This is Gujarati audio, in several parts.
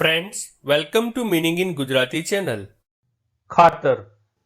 Friends welcome to meaning in Gujarati channel ખાતર.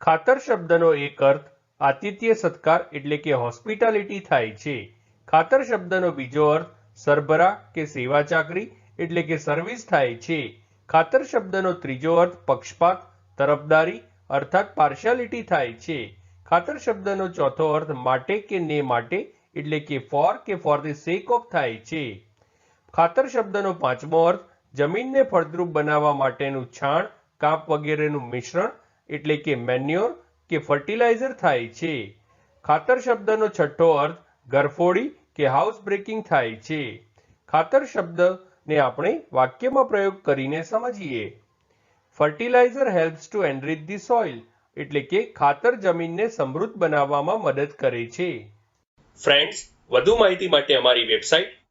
ખાતર શબ્દનો એક અર્થ આતિથ્ય સત્કાર એટલે કે હોસ્પિટાલિટી થાય છે. ખાતર શબ્દનો બીજો અર્થ સરભરા કે સેવા ચાકરી એટલે કે સર્વિસ થાય છે. ખાતર શબ્દનો ત્રીજો અર્થ પક્ષપાત, તરફદારી અર્થાત પાર્શિયાલિટી થાય છે. ખાતર શબ્દનો ચોથો અર્થ માટે કે ને માટે એટલે કે ફોર કે ફોર ધી સેક ઓફ થાય છે. ખાતર શબ્દનો પાંચમો અર્થ જમીનને ફળદ્રુપ બનાવવા માટેનું છાણ, કાપ વગેરેનું મિશ્રણ, એટલે કે મેન્યોર કે ફર્ટિલાઇઝર થાય છે. ખાતર શબ્દનો છઠ્ઠો અર્થ ગરફોડી કે હાઉસ બ્રેકિંગ થાય છે. ખાતર શબ્દને આપણે વાક્યમાં પ્રયોગ કરીને સમજીએ. Fertiliser helps to enrich the soil એટલે કે ખાતર જમીનને સમૃદ્ધ બનાવવામાં મદદ કરે છે. ફ્રેન્ડ્સ વધુ માહિતી માટે અમારી website